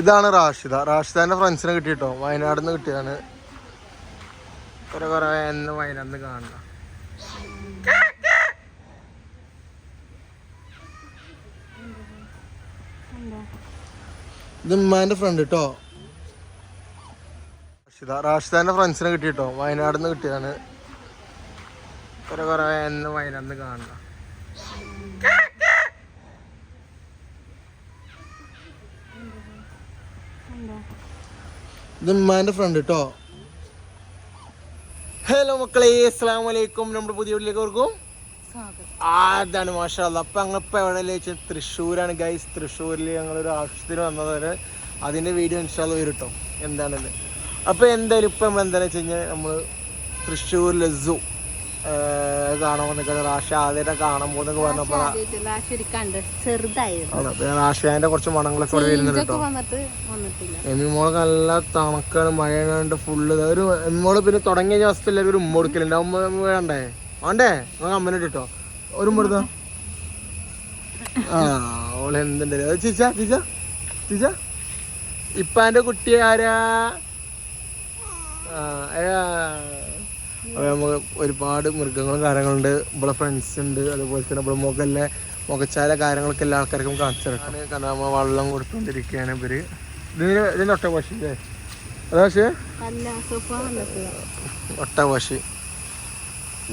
ഇതാണ് റാഷിദ. റാഷിദാന്റെ ഫ്രണ്ട്സിനെ കിട്ടിട്ടോ വയനാട് നിന്ന് കിട്ടിയതാണ്. കുറെ കുറെ എന്ന് വയനാട് നിന്ന് ഇത് ഫ്രണ്ട് കേട്ടോ റാഷിദ. റാഷിദാന്റെ ഫ്രണ്ട്സിനെ കിട്ടിട്ടോ വയനാട് നിന്ന് കിട്ടിയതാണ്. കുറെ കുറെ എന്ന് വയനാട് നിന്ന് ഇത് ഫ്രണ്ട് കേട്ടോ ഹലോ മക്കളെ അസ്സാം വലൈക്കും നമ്മുടെ പുതിയ വീട്ടിലേക്ക് ഓർക്കും അതാണ് മാഷാ അപ്പൊ ഞങ്ങളിപ്പോ എവിടെ വെച്ചാൽ തൃശ്ശൂരാണ്. ഗൈസ് തൃശ്ശൂരിൽ ഞങ്ങളൊരു ആവശ്യത്തിന് വന്നതാണ് അതിന്റെ വീഡിയോ ഇൻസ്റ്റാൾ വരും കേട്ടോ എന്താണെന്ന്. അപ്പോൾ എന്തായാലും ഇപ്പൊ നമ്മൾ എന്താണെന്ന് വെച്ച് കഴിഞ്ഞാൽ നമ്മൾ തൃശ്ശൂരിലെ സൂ കാണാൻ വന്നിട്ട് റാഷ ആദ്യമായിട്ട് കാണാൻ പോകുന്നൊക്കെ പറഞ്ഞപ്പോ കണ്ട് ചെറുതായിരുന്നു. ആണ് അപ്പൊ റാഷാന്റെ കുറച്ച് മണങ്ങളൊക്കെ ഇവിടെ വരുന്നുണ്ട് കേട്ടോ. എമ്മിമോൾ നല്ല തണുക്കാണ് മഴയാണ്ട് ഫുള്ള് ഒരു എമ്മിമോൾ പിന്നെ തുടങ്ങിയ ദിവസത്തിൽ ഒരു ഉമ്മ കൊടുക്കലുണ്ട്. ഉമ്മ വേണ്ടേ? വേണ്ടേ? നമുക്ക് അമ്മനോട് ഇട്ടോ ഒരു ഉമ്മ എടുത്തോ? ആ ഓൾ എന്തുണ്ട്? ചിച്ച ചിച്ച ചിച്ച. ഇപ്പാന്റെ കുട്ടി ആരാ? ആ, നമുക്ക് ഒരുപാട് മൃഗങ്ങളും കാര്യങ്ങളുണ്ട്. ഇവിടെ ഫ്രണ്ട്സ് ഉണ്ട്. അതുപോലെ തന്നെ ഇവിടെ മുഖല്ലേ മുഖച്ചാല കാര്യങ്ങളൊക്കെ എല്ലാ ആൾക്കാർക്കും കാണിച്ചു തരാം കാരണം നമ്മ വെള്ളം കൊടുത്തോണ്ടിരിക്കുകയാണ് ഇവർ. ഇതിന് ഇതിന് ഒട്ട പശി അല്ലേ അതാ പക്ഷേ ഒട്ട പശി.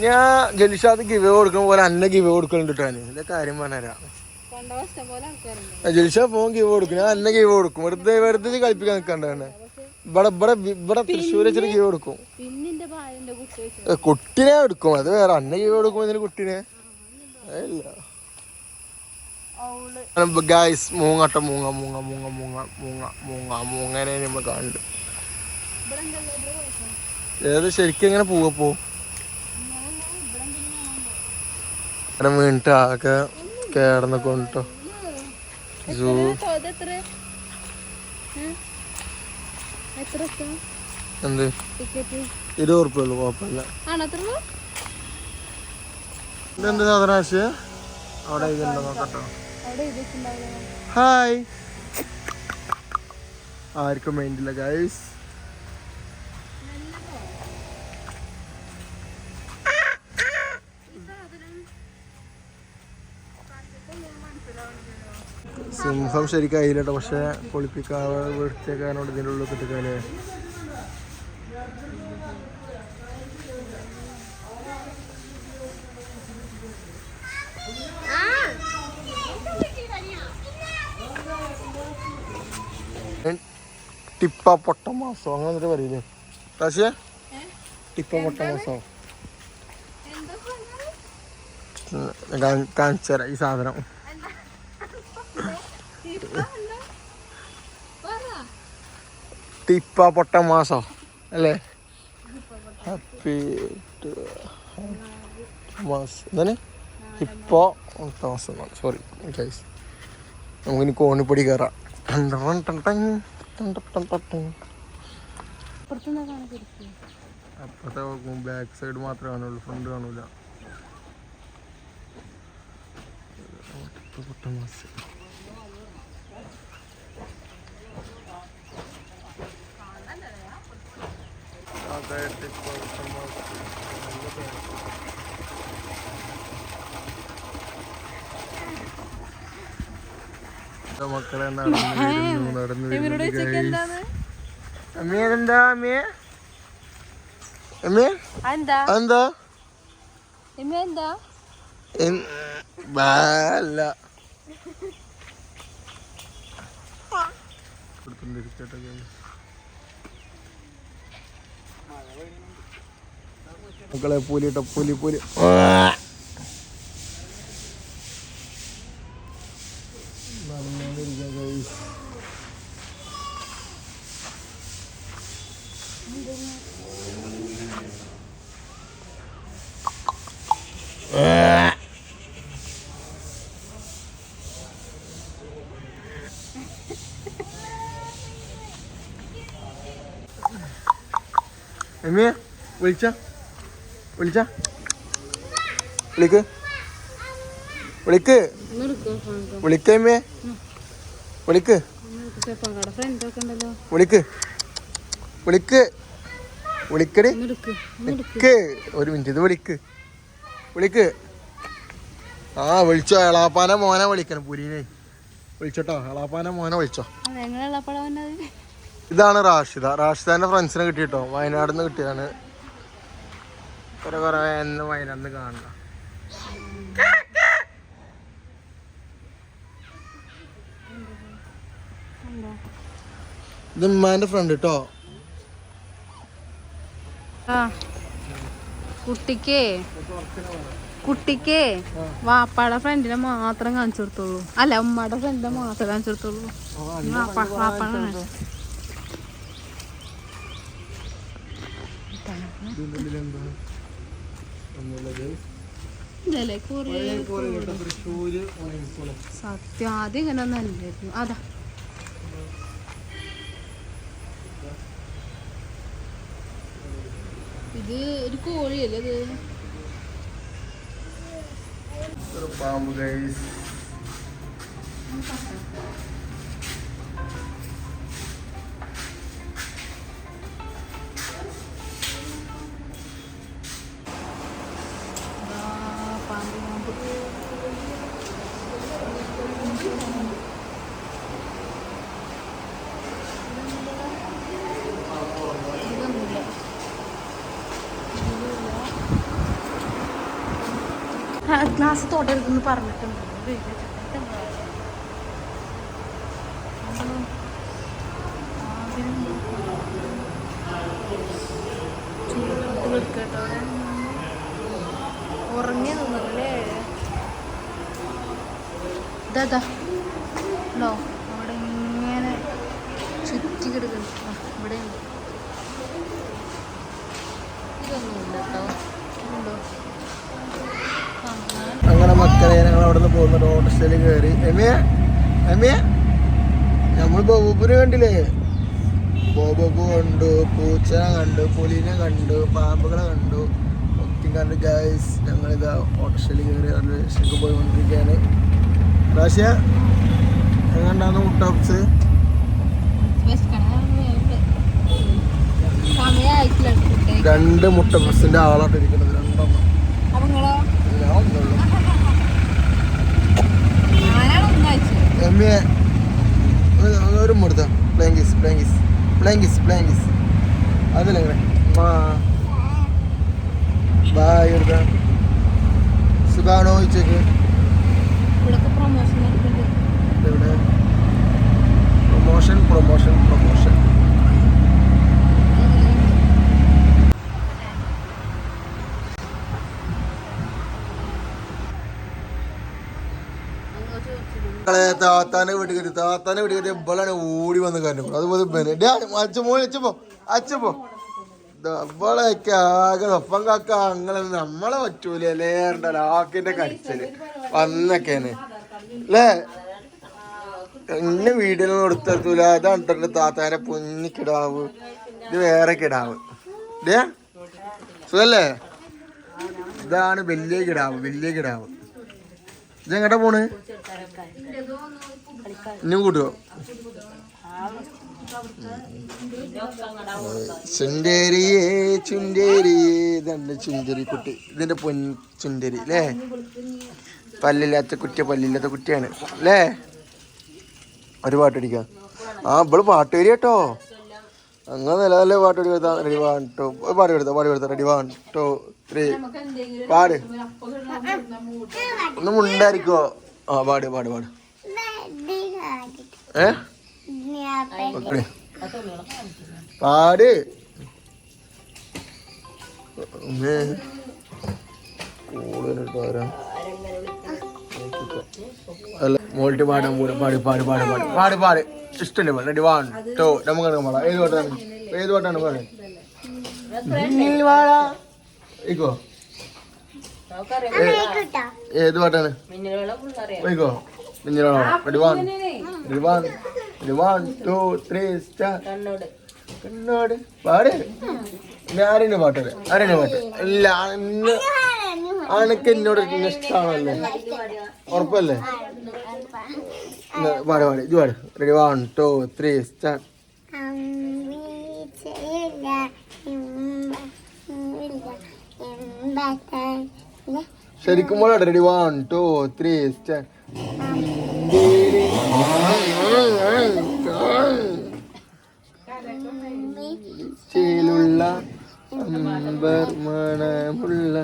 ഞാൻ ജലിഷാദ് ഗിവ് കൊടുക്കുന്ന പോലെ അന്ന ഗിവ് കൊടുക്കലുണ്ട് കേട്ടോ ഞാൻ ഇതിന്റെ കാര്യം പറഞ്ഞുതരാം. ജലിഷ ഫോൺ ഗിവ് കൊടുക്കും. ഞാൻ അന്ന ഗിവ് കൊടുക്കും. വെറുതെ വെറുതെ കളിപ്പിക്കാൻ നിൽക്കണ്ട. ഇവിടെ ഇവിടെ ഇവിടെ തൃശ്ശൂർ വെച്ചിട്ട് ഗിവ് കൊടുക്കും പിന്നിന്റെ ഭാര്യന്റെ കുട്ടി വെച്ചു ഏ, കുട്ടിനെ എടുക്കും. അത് വേറെ. അന്ന ഗിവ് കൊടുക്കും ഇതിന് കുട്ടിനെ? അതില്ല. ഗായ്സ് മൂങ്ങട്ട മൂങ്ങ മൂങ്ങ മൂങ്ങ മൂങ്ങ മൂങ്ങ മൂങ്ങ മൂങ്ങനെ നമ്മൾ കാണുന്നുണ്ട്. ഏത് ശരിക്കും എങ്ങനെ പോവപ്പോ ഇവിടെ വീണിട്ട് ആകെ കേടന്നൊക്കെട്ടോ കൊണ്ടിട്ടോ സൂ എത്ര എന്ത്? ഇരുപത് ഉറുപ്പ ഉള്ളു കുഴപ്പമില്ല. ഇതെന്ത് അവിടെ നോക്കട്ടോ. ഹായ് ആർക്കും മൈൻഡില്ല ഗൈസ് സിംഹം ശരിക്കും അതിലട്ടോ പക്ഷെ പൊളിപ്പിക്കാതെ വൃത്തിയാക്കാനോട് ഇതിന്റെ ഉള്ളിൽ കിട്ടിക്കാനേ ടിപ്പ പൊട്ട മാസോ. അങ്ങനെ എന്നിട്ട് പറയില്ലേ പക്ഷേ ടിപ്പ പൊട്ട മാസോ. കാണിച്ചു തരാം ഈ സാധനം. ടിപ്പ പൊട്ട മാസോ. അല്ലേ? ഹാപ്പി മാസ്. എന്താണ്? ഹിപ്പോ മാസം. സോറി ഗൈസ് നമുക്കിനി കോണിപ്പൊടി കയറാം. ടൺ ടൺ ടൺ. അപ്പുറത്തെ ബാക്ക് സൈഡ് മാത്രമേ കാണുള്ളൂ ഫ്രണ്ട് കാണൂല. അതായിട്ട് മക്കളെ നടന്നു നടന്നു അമ്മേടെന്താ പൂലി പൂലി. നടന്നുകൊണ്ടിരിക്കാം guys. എമ്മിയെ വിളിച്ച വിളിച്ച വിളിക്ക് വിളിക്ക്. വിളിക്കേമ്മേ വിളിക്ക വിളിക്ക്. വിളിക്ക്. വിളിക്ക്. വിളിക്കടി. നിക്ക് ഒരു മിനിറ്റ് ഇത് വിളിക്ക്. വിളിക്ക്. ആ വിളിച്ചോ എളാപ്പാനെ മോനെ വിളിക്കണം പുരീനെ വിളിച്ചോട്ടോ എളാപ്പാനെ മോനെ വിളിച്ചോ. ഇതാണ് റാഷിദ. റാഷിദാന്റെ ഫ്രണ്ട്സിനെ കിട്ടിയിട്ടോ. വയനാട് നിന്ന് കിട്ടിയതാണ്. കുറെ കുറെ വയനാട് നിന്ന് കാണണ്ട ഇത് ഉമ്മാന്റെ ഫ്രണ്ട് കേട്ടോ കുട്ടിക്കേ. കുട്ടിക്കേ. വാപ്പാടെ ഫ്രണ്ടിനെ മാത്രം കാണിച്ചു കൊടുത്തോളൂ. അല്ല ഉമ്മയുടെ ഫ്രണ്ടിനെ മാത്രം കാണിച്ചു കൊടുത്തോളൂ. വാപ്പാടെ സത്യം ആദ്യം ഇങ്ങനെ ഒന്നല്ലായിരുന്നു അതാ. ഇത് ഒരു കോഴിയല്ലേ ഇത് പാമ്പ് ഗൈസ് ഗ്ലാസ് തോട്ടരുതെന്ന് പറഞ്ഞിട്ടുണ്ട്. ഉറങ്ങി നിന്നല്ലേ ഇതാ ഉണ്ടോ അവിടെ ഇങ്ങനെ ചുറ്റി കിടക്കുന്നു ഇവിടെ ഉണ്ട് ഇതൊന്നുമില്ല കേട്ടോ ഉണ്ടോ ആ ഞാൻ അങ്ങനെ മക്കളെ ഞങ്ങൾ അവിടെ നിന്ന് പോകുന്ന ഓട്ടോസ്റ്റയിൽ കയറി എമിയ? എമിയ? നമ്മൾ ബോബൂപ്പിനെ കണ്ടില്ലേ? ബോബു കണ്ടു പൂച്ചനെ കണ്ടു പുലിനെ കണ്ടു പാമ്പുകളെ കണ്ടു. ഒക്കെ കണ്ട് ഗൈസ് ഞങ്ങളിതാ ഓട്ടോസ്റ്റയിൽ കയറി റെയിൽവേ സ്റ്റേഷനിലേക്ക് പോയിക്കൊണ്ടിരിക്കുകയാണ്. പ്രാവശ്യ എങ്ങനെയുണ്ടായിരുന്നു മുട്ടോപ്സ് രണ്ട് മുട്ട ബസ്സിന്റെ ആളായിട്ട് ഇരിക്കുന്നത് രണ്ടെണ്ണം അപ്പൊ നിങ്ങളോ ഞാൻ ഒന്നുള്ളൂ ഞാനാണ് ഒന്നയച്ചത് എമ്മിയ ഒരു മുടുത്ത പ്ലേങ്കിസ് പ്ലേങ്കിസ് പ്ലേങ്കിസ് പ്ലേങ്കിസ് മാ ബായ് എടുത്ത സുഖാണോ ചോദിച്ചേക്ക് പ്രൊമോഷൻ നടക്കുന്നുണ്ട് എവിടെ പ്രൊമോഷൻ പ്രൊമോഷൻ പ്രൊമോഷൻ താത്താനെ വീട്ടിൽ കയറി താത്താനെ വീട്ടിൽ കയറ്റി ഇവളാണ് ഓടി വന്ന് കണ്ടു അതുപോലെ അച്ഛമോ അച്ഛപ്പോ അച്ഛപ്പോ ഇവളൊക്കെ ആകെ ഒപ്പം കാക്ക. അങ്ങനെ നമ്മളെ പറ്റൂല അല്ലേ? ആക്കിന്റെ കടിച്ചൽ വന്നൊക്കെയാണ്. അല്ലേ? എന്നെ വീടിനൊന്നും എടുത്തെത്തൂല. അതാണ് തന്റെ താത്താനെ പൊന്നി കിടാവ്. ഇത് വേറെ കിടാവ്. ഡേ സുഖല്ലേ? ഇതാണ് വലിയ കിടാവ് വലിയ കിടാവ്. ഇത് എങ്ങോട്ടാ പോണ്? ഇനിയും കൂട്ടുവോ ചുണ്ടേരിയേ ചുണ്ടേരിയേ ഇതാണ് ചുണ്ടരി കുട്ടി ഇതിന്റെ പൊൻ ചുണ്ടരി അല്ലേ? പല്ലില്ലാത്ത കുട്ടി പല്ലില്ലാത്ത കുട്ടിയാണ് അല്ലേ? ഒരു പാട്ടടിക്കാം ആ ഇവൾ പാട്ട് വരി കേട്ടോ അങ്ങനെ നിലവിലെ നല്ല പാട്ട് പാടി കൊടുത്താൽ റെഡി വൺ ടു പാടി കൊടുത്താ പാടി കൊടുത്താ റെഡി വൺ ടു ത്രീ പാട്. ഒന്ന് മുണ്ടായിരിക്കോ? ആ പാട് പാട് പാട്. ഏ? പാട്. ഉമ്മേ. കൂടുതലിട്ട് ആരാ? മോൾട്ട് പാടാൻ പോലും പാടി പാടി പാടി പാടി. പാടി പാടി. ഇഷ്ടല്ലേ പാട് റെഡി വൺ ടു നമുക്ക് പാടാം. ഏത് പാട്ടാണ് ഏത് പാട്ടാണ് പാട് ഇക്കോ ഏത് പാട്ടാണ്? വൈകോ മിന്നിലോളോ ready one ready one ready one two three star കണ്ണോട്. പാട്. ആരെന്നെ പാട്ടല്ലേ ആരെന്നെ പാട്ട് ഇല്ല ഇന്ന് അനക്ക് എന്നോട് ഇഷ്ടമാണല്ലേ ഉറപ്പല്ലേ? പാട് പാട് ഇത് പാട് ready one two three start ശരിക്കും പോലെ ready one two three start ചേലുള്ള അമ്പർ മണമുള്ള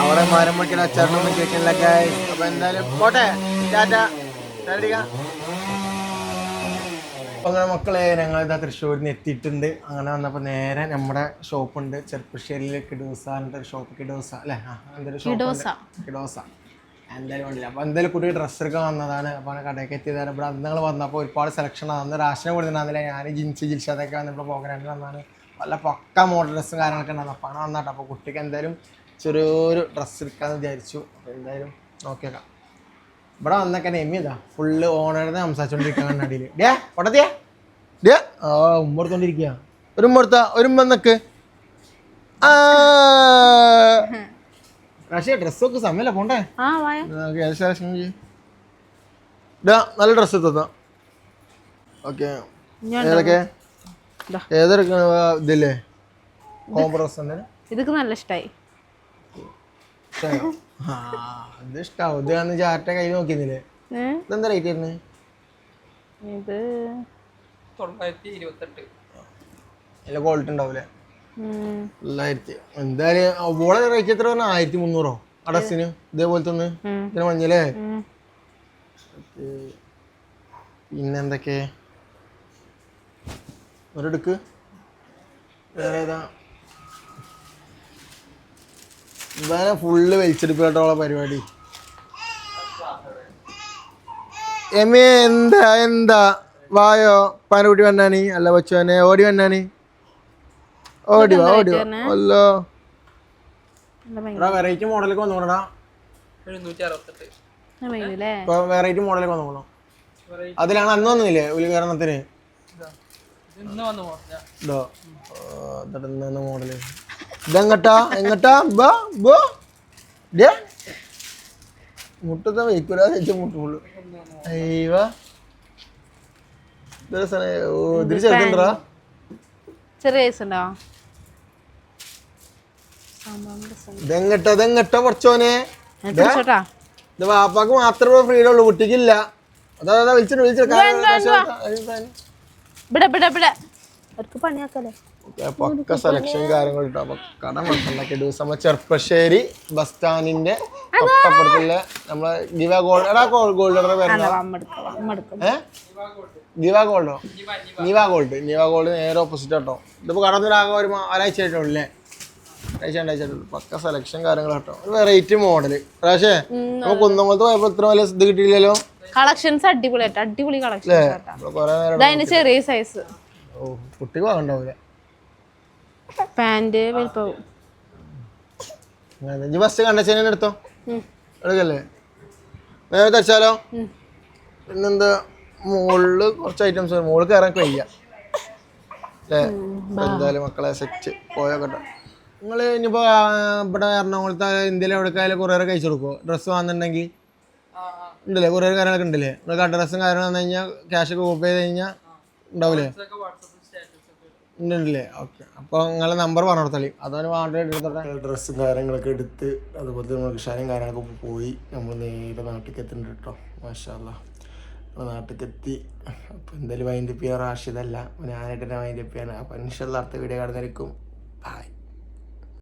അവിടെ മരം വെക്കണ അച്ചാറിനൊന്നും കേൾക്കില്ല ഗൈസ് അപ്പൊ എന്തായാലും പോട്ടെ. ടാറ്റ അങ്ങനെ മക്കളെ ഞങ്ങൾ ഇതാ തൃശ്ശൂരിൽ നിന്ന് എത്തിയിട്ടുണ്ട്. അങ്ങനെ വന്നപ്പോൾ നേരെ നമ്മുടെ ഷോപ്പുണ്ട് ചെറുപ്പശ്ശേരിയിൽ കിഡോസ എന്നിട്ട് ഷോപ്പ് കിഡോസ അല്ലേ? എന്തൊരു ഷോപ്പ് കിഡോസ. എന്തായാലും വേണ്ടില്ല അപ്പോൾ എന്തായാലും കുട്ടി ഡ്രസ്സ് എടുക്കാൻ വന്നതാണ്. അപ്പോൾ കടയ്ക്ക് എത്തിയതാണ്. ഇവിടെ അന്ന് നിങ്ങൾ വന്നപ്പോൾ ഒരുപാട് സെലക്ഷൻ അന്ന് രാശനെ കൊടുത്തിട്ടുണ്ടായിരുന്നില്ല ഞാൻ ജിൻസ് ജിൽഷാദൊക്കെ വന്നപ്പോൾ പ്രോഗ്രാമിൽ വന്നാണ് നല്ല പക്ക മോഡൽ ഡ്രസ്സും കാര്യങ്ങളൊക്കെ ഉണ്ടായിരുന്നു. അപ്പോൾ വന്നാട്ടോ അപ്പോൾ കുട്ടിക്ക് എന്തായാലും ചെറിയൊരു ഡ്രസ്സ് എടുക്കാമെന്ന് വിചാരിച്ചു. അപ്പോൾ എന്തായാലും നോക്കിയേക്കാം. ഇവിടെ വന്നൊക്കെ നെമ്മി ഇതാ ഫുള്ള് ഓണറിനെ സംസാരിച്ചോണ്ടിരിക്കാൻ കണ്ണാടിയിൽ ഡേ പൊട്ടത്തിയാ ഡേ ആ ഉമ്മർത്തോണ്ടിരിക്കുക ഒരു ഉമ്മർത്താ ഒരു ഉമ്മ നിക്ക്. ആ. പക്ഷേ ഡ്രസ്സൊക്കെ സമയമല്ല പോണ്ടേ? ആ വായ. നല്ല ഡ്രസ്സ് എടുത്താ ഓക്കെ. ഏതൊക്കെ? ദാ. ഏതെടുക്കണ ഇതില്ലേ? കോംബോ ഡ്രസ് തന്നെ? ഇതൊക്കെ നല്ല ഇഷ്ടായി. ഇഷ്ടായോ? ആ ഇത് ഇഷ്ടാവും. ഇത് കാരണം ചാറ്റ കൈ നോക്കിയിരുന്നില്ലേ? ഇതെന്താ റേറ്റ് ആയിരുന്നു ഇത് നല്ല ക്വാളിറ്റി ഉണ്ടാവൂലേ. തൊള്ളായിരത്തി എന്തായാലും ഓളെ റേറ്റ് എത്ര പറഞ്ഞാൽ ആയിരത്തി മുന്നൂറോ? അടസിന് ഇതേപോലത്തെ ഒന്ന്. ഇതിന് മഞ്ഞല്ലേ പിന്നെന്തൊക്കെ ഒരെടുക്ക്. വേറെ ഏതാ? ഇതാണ് ഫുള്ള് വലിച്ചെടുപ്പിലോട്ടുള്ള പരിപാടി. എമേ എന്താ? എന്താ? വായോ? പാനക്കുട്ടി വന്നാണി അല്ല കൊച്ചുവനെ ഓടി വന്നാനി ഓടി വാ ഓടി അല്ലോ. വെറൈറ്റി മോഡലൊക്കെ വന്നോടാ വെറൈറ്റി മോഡലൊക്കെ വന്നോളൂ അതിലാണ് അന്ന് വന്നില്ലേ ഉദ്ഘാടനത്തിന് മോഡൽ ഇതെങ്ങട്ടാ? എങ്ങട്ടാ? ബാ ബോ. ഡേ. മുട്ടത്തെ വയ്ക്കൂല വെച്ച മുട്ടുള്ളൂ. അയ്യവ ഓ ഇതിൽ ചെറുതുണ്ടാ? ചെറിയ രസം. ഇതെങ്ങട്ടാ ഇതെങ്ങട്ട കുറച്ചോനെ ഇത് വാപ്പാക്ക് മാത്രമേ ഫ്രീഡം ഉള്ളൂ കുട്ടിക്കില്ല. അതാ അതാ വിളിച്ചിട്ട് വിളിച്ചിട്ട് സെലക്ഷൻ കാര്യങ്ങൾ ദിവസം. ചെർപ്പശ്ശേരി ബസ് സ്റ്റാൻഡിന്റെ തൊട്ടപ്പുറത്തുള്ള നമ്മളെ ഗിവ ഗോൾഡ് എടാ ഗോൾഡ് ഗിവ ഗോൾഡോ നിവ ഗോൾഡ് നിവ ഗോൾഡ് നേരെ ഓപ്പോസിറ്റ് കേട്ടോ ഇതിപ്പോ കട ആകെ ഒരു ഒരാഴ്ച ആയിട്ടുള്ളൂ അല്ലേ? പക്ക സെലക്ഷൻ കാര്യങ്ങൾ കേട്ടോ വെറൈറ്റി മോഡൽ പക്ഷേ നമുക്ക് കുന്നമ്പലത്ത് പോയപ്പോ ഇത്ര വലിയ ഇത് കിട്ടിയില്ലല്ലോ കളക്ഷൻസ് അടിപൊളിയായിട്ട് അടിപൊളി കളക്ഷൻ ചെറിയ സൈസ് ഓ കുട്ടിക്ക് വാങ്ങണ്ടാവൂല? പാന്റ് വലിപ്പവും ഫസ്റ്റ് കണ്ടച്ചേനെ എടുത്തോ. എടുക്കല്ലേ? വേറെ തച്ചാലോ? പിന്നെന്താ? മുകളിൽ കുറച്ച് ഐറ്റംസ് മുകളിൽ കയറാൻ കഴിയാ. അല്ലേ? എന്തായാലും മക്കളെ സെറ്റ് പോയോക്കട്ടെ. നിങ്ങൾ ഇനിയിപ്പോ ആ, ഇവിടെ എറണാകുളത്ത് ഇന്ത്യയിൽ എവിടെക്കായാലും കുറേ കഴിച്ചു കൊടുക്കുമോ ഡ്രസ്സ് വാങ്ങുന്നുണ്ടെങ്കിൽ ഉണ്ടല്ലേ? കുറേ കാര്യങ്ങളൊക്കെ ഉണ്ടല്ലേ? നിങ്ങൾക്ക് അഡ്രസ്സും കാര്യങ്ങളും വന്നു കഴിഞ്ഞാൽ ക്യാഷ് ഒക്കെ ഓപ്പ് ചെയ്ത് കഴിഞ്ഞാൽ ഉണ്ടാവില്ലേ ഉണ്ടല്ലേ? ഓക്കെ അപ്പോൾ നിങ്ങളെ നമ്പർ പറഞ്ഞു കൊടുത്താലേ അതാണ് വാണ്ടേ എടുത്തോട്ടെ. ഡ്രസ്സും കാര്യങ്ങളൊക്കെ എടുത്ത് അതുപോലെ തന്നെ ഷാനും കാര്യങ്ങളൊക്കെ പോയി. നമ്മൾ നേരെ നാട്ടിലേക്ക് എത്തുന്നുണ്ട് കേട്ടോ മാഷാല്ല നാട്ടിലേക്ക് എത്തി. അപ്പോൾ എന്തായാലും വൈൻഡ് അപ്പ് ചെയ്യാൻ റാഷിദല്ല ഞാനായിട്ട് തന്നെ വൈൻഡ് അപ്പ് ചെയ്യാൻ അപ്പോൾ ഇൻഷല്ല അടുത്ത വീഡിയോ കാണുന്നതായിരിക്കും